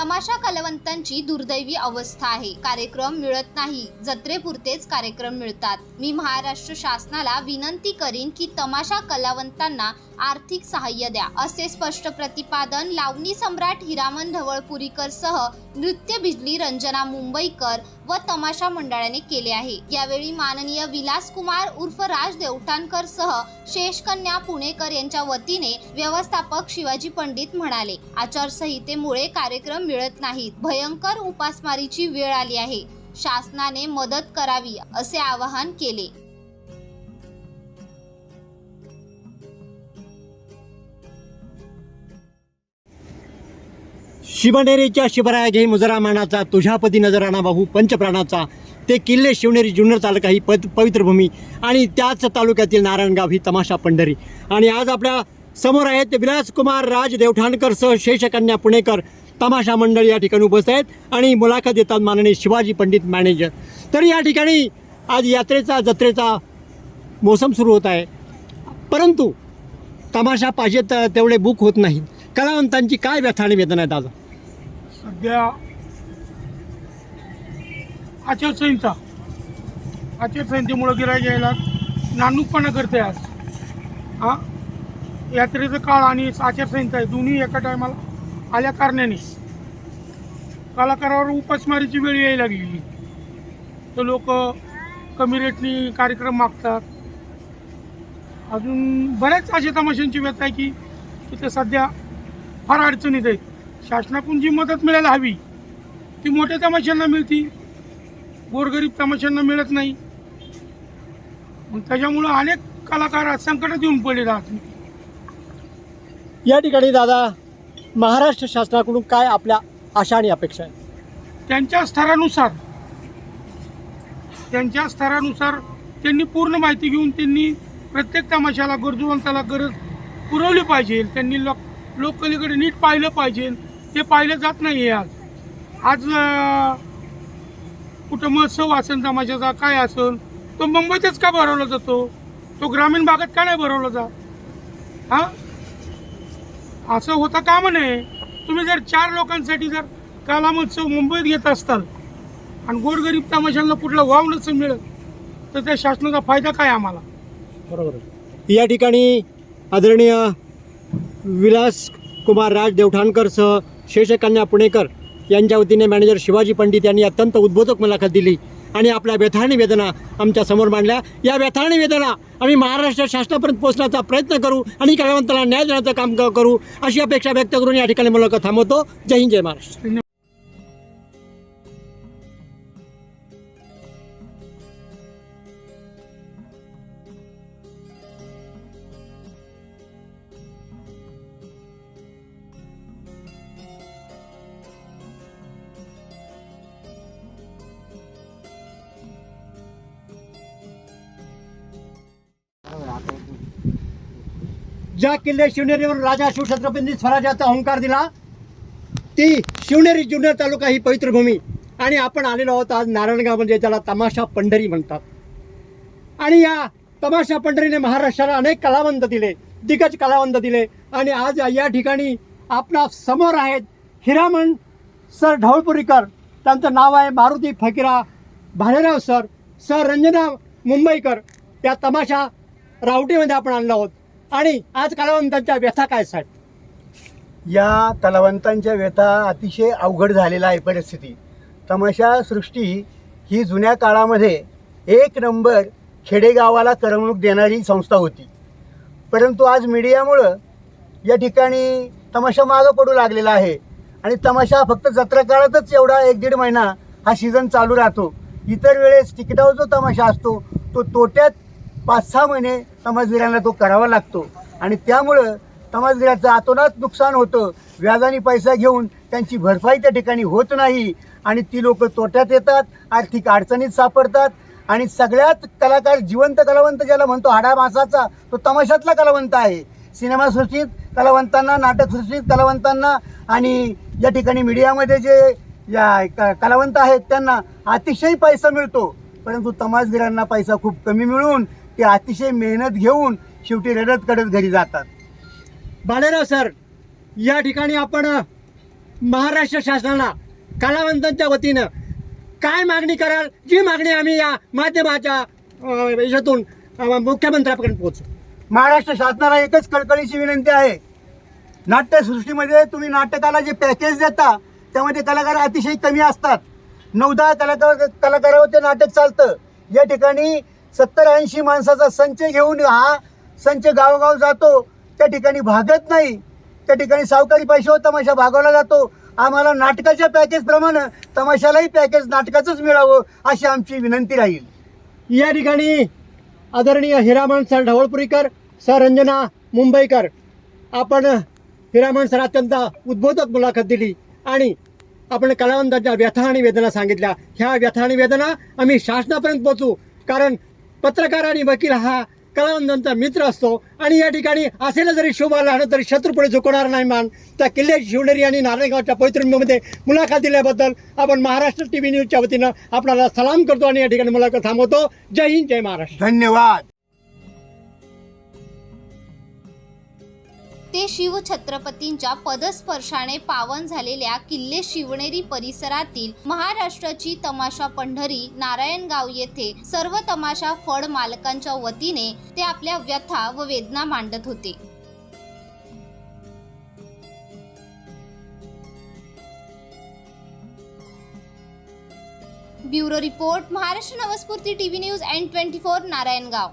तमाशा कलावंतांची दुर्दैवी अवस्था आहे. कार्यक्रम मिळत नाही. जत्रेपुरतेच कार्यक्रम मिळतात. मी महाराष्ट्र शासनाला विनंती करीन की तमाशा कलावंतांना आर्थिक सहाय्य द्या असे स्पष्ट प्रतिपादन लावणी सम्राट हिरामन ढवळपुरीकर सह नृत्य बिजली रंजना मुंबईकर व तमाशा मंडळाने केले आहे. यावेळी माननीय विलास कुमार उर्फ राज देवठाणकर सह शेषकन्या पुणेकर यांच्या वतीने व्यवस्थापक शिवाजी पंडित म्हणाले आचारसंहितेमुळे कार्यक्रम मिळत नाहीत. भयंकर उपासमारीची वेळ आली आहे. शासनाने मदत करावी असे आवाहन केले. शिवनेरीच्या शिवराया घे मुजरा मानाचा नजर नजराणा बाहू पंचप्राणाचा. ते किल्ले शिवनेरी जुन्नर तालुका ही पद पवित्रभूमी आणि त्याच तालुक्यातील नारायणगाव ही तमाशा पंढरी. आणि आज आपल्यासमोर आहेत विलासकुमार राज देवठाणकर सह शेषकन्या पुणेकर. तमाशा मंडळ या ठिकाणी उपस्थित आहेत आणि मुलाखत देतात माननीय शिवाजी पंडित मॅनेजर. तर या ठिकाणी आज यात्रेचा जत्रेचा मोसम सुरू होत आहे. परंतु तमाशा पाहिजे तर तेवढे बुक होत नाहीत कलावंतांची काय व्यथा आणि वेदना आहेत आज? सध्या आचारसंहिता आचारसंहितेमुळं गिराय घ्यायला नानूकपणा करते आज. हां? यात्रेचं काळ आणि आचारसंहिता आहे. दोन्ही एका टायमाला आल्या कारणाने. कलाकारावर उपासमारीची वेळ यायला लागलेली. तर लोक कमी रेटनी कार्यक्रम मागतात. अजून बऱ्याच अशा तमाशांची व्यथा आहे की तिथे सध्या फार अडचणीत आहेत. शासनाकडून जी मदत मिळायला हवी ती मोठ्या तमाशांना मिळती. गोरगरीब तमाशांना मिळत नाही. मग त्याच्यामुळं अनेक कलाकार संकटात येऊन पडले आज या ठिकाणी दादा महाराष्ट्र शासनाकडून काय आपल्या आशा आणि अपेक्षा आहे त्यांच्या स्तरानुसार त्यांच्या स्तरानुसार त्यांनी पूर्ण माहिती घेऊन त्यांनी प्रत्येक तमाशाला गरजूवंताला गरज पुरवली पाहिजे. त्यांनी लोक लोककलेकडे नीट पाहिलं पाहिजे. ते पाहिलं जात नाही आज. आज कुठं महोत्सव असेल तमाशाचा काय असेल तो मुंबईतच का भरवला जातो? तो ग्रामीण भागात का नाही भरवला जात हां? असं होता का नाही तुम्ही जर चार लोकांसाठी जर काला महोत्सव मुंबईत घेत असताल आणि गोरगरीब तमाशांना कुठलं वाव नसेल मिळत तर त्या शासनाचा फायदा काय आम्हाला? बरोबर या ठिकाणी आदरणीय विलास कुमार राज देवठाणकर सह शेषकन्या पुणेकर यांच्या वतीने मॅनेजर शिवाजी पंडित यांनी अत्यंत उद्बोधक मुलाखत दिली आणि आपल्या व्यथा वेदना आमच्यासमोर मांडल्या. या व्यथा वेदना आम्ही महाराष्ट्र शासनापर्यंत पोहोचण्याचा प्रयत्न करू आणि कलावंताला न्याय देण्याचं काम करू अशी अपेक्षा व्यक्त करून या ठिकाणी मुलाखत थांबवतो. जय हिंद जय महाराष्ट्र. ज्या किल्ले शिवनेरीवर राजा शिवछत्रपतींनी स्वराज्याचा अहंकार दिला ती शिवनेरी जुन्नर तालुका ही पवित्र भूमी. आणि आपण आलेलो आहोत आज नारायणगाव म्हणजे ज्याला तमाशा पंढरी म्हणतात. आणि या तमाशा पंढरीने महाराष्ट्राला अनेक कलावंत दिले दिग्गज कलावंत दिले. आणि आज या ठिकाणी आपणा समोर आहेत हिरामण सर ढवळपुरीकर. त्यांचं नाव आहे मारुती फकीरा भालेराव सर सर रंजना मुंबईकर. या तमाशा रावटीमध्ये आपण आणलो आहोत. आणि आज कलावंतांच्या व्यथा काय साहेब? या कलावंतांच्या व्यथा अतिशय अवघड झालेला आहे परिस्थिती. तमाशा सृष्टी ही जुन्या काळामध्ये एक नंबर खेडेगावाला करमणूक देणारी संस्था होती. परंतु आज मीडियामुळं या ठिकाणी तमाशा मागं पडू लागलेला आहे. आणि तमाशा फक्त जत्रा काळातच एवढा एक दीड महिना हा सीझन चालू राहतो. इतर वेळेस तिकिटावर जो तमाशा असतो तो तोट्यात पाच सहा महिने समाजगिरांना तो करावा लागतो. आणि त्यामुळं समाजवीराचं आतोनात नुकसान होतं. व्याजाने पैसा घेऊन त्यांची भरपाई त्या ठिकाणी होत नाही. आणि ती लोक तोट्यात येतात आर्थिक अडचणीत सापडतात. आणि सगळ्यात कलाकार जिवंत कलावंत ज्याला म्हणतो हाडा मासाचा तो तमाशातला कलावंत आहे. सिनेमासृष्टीत कलावंतांना नाटकसृष्टीत कलावंतांना आणि या ठिकाणी मीडियामध्ये जे या कलावंत आहेत त्यांना अतिशय पैसा मिळतो. परंतु तमाशगिरांना पैसा खूप कमी मिळून ते अतिशय मेहनत घेऊन शेवटी रडत कडत घरी जातात. भालेराव सर या ठिकाणी आपण महाराष्ट्र शासनाला कलावंतांच्या वतीनं काय मागणी कराल? जी मागणी आम्ही या माध्यमाच्या याच्यातून मुख्यमंत्र्यापर्यंत पोहोचू. महाराष्ट्र शासनाला एकच कळकळीची विनंती आहे. नाट्यसृष्टीमध्ये तुम्ही नाटकाला जे पॅकेज देता त्यामध्ये कलाकार अतिशय कमी असतात. नऊ दहा कलाकार कलाकारावर ते नाटक चालतं. या ठिकाणी सत्तर ऐंशी माणसाचा संच घेऊन हा संच गावोगाव जातो. त्या ठिकाणी भागत नाही. त्या ठिकाणी सावकारी पैसे तमाशा भागवला जातो. आम्हाला नाटकाच्या पॅकेजप्रमाणे तमाशालाही पॅकेज नाटकाचंच मिळावं अशी आमची विनंती राहील. या ठिकाणी आदरणीय हिरामण सर ढवळपुरीकर सर रंजना मुंबईकर आपण हिरामण सर अत्यंत उद्बोधक मुलाखत दिली आणि आपण कलावंतांच्या व्यथा आणि वेदना सांगितल्या. ह्या व्यथा आणि वेदना आम्ही शासनापर्यंत पोचू कारण पत्रकार आणि वकील हा कलावंतांचा मित्र असतो. आणि या ठिकाणी असेल जरी शोभा लहान तरी शत्रुपुढे झुकणार नाही मान. त्या किल्ल्याची शिवनेरी आणि नारायणगावच्या पवित्रभूमीमध्ये मुलाखत दिल्याबद्दल आपण महाराष्ट्र टी व्ही न्यूजच्या वतीनं आपल्याला सलाम करतो आणि या ठिकाणी मुलाखत थांबवतो. जय हिंद जय महाराष्ट्र. धन्यवाद. ते शिवछत्रपतींच्या पदस्पर्शाने पावन झालेल्या किल्ले शिवनेरी परिसरातील महाराष्ट्राची तमाशा पंढरी नारायणगाव येथे सर्व तमाशा फड मालकांच्या वतीने ते आपल्या व्यथा व वेदना मांडत होते. Bureau report Maharashtra Navsphurti TV news N twenty four Narayangaon.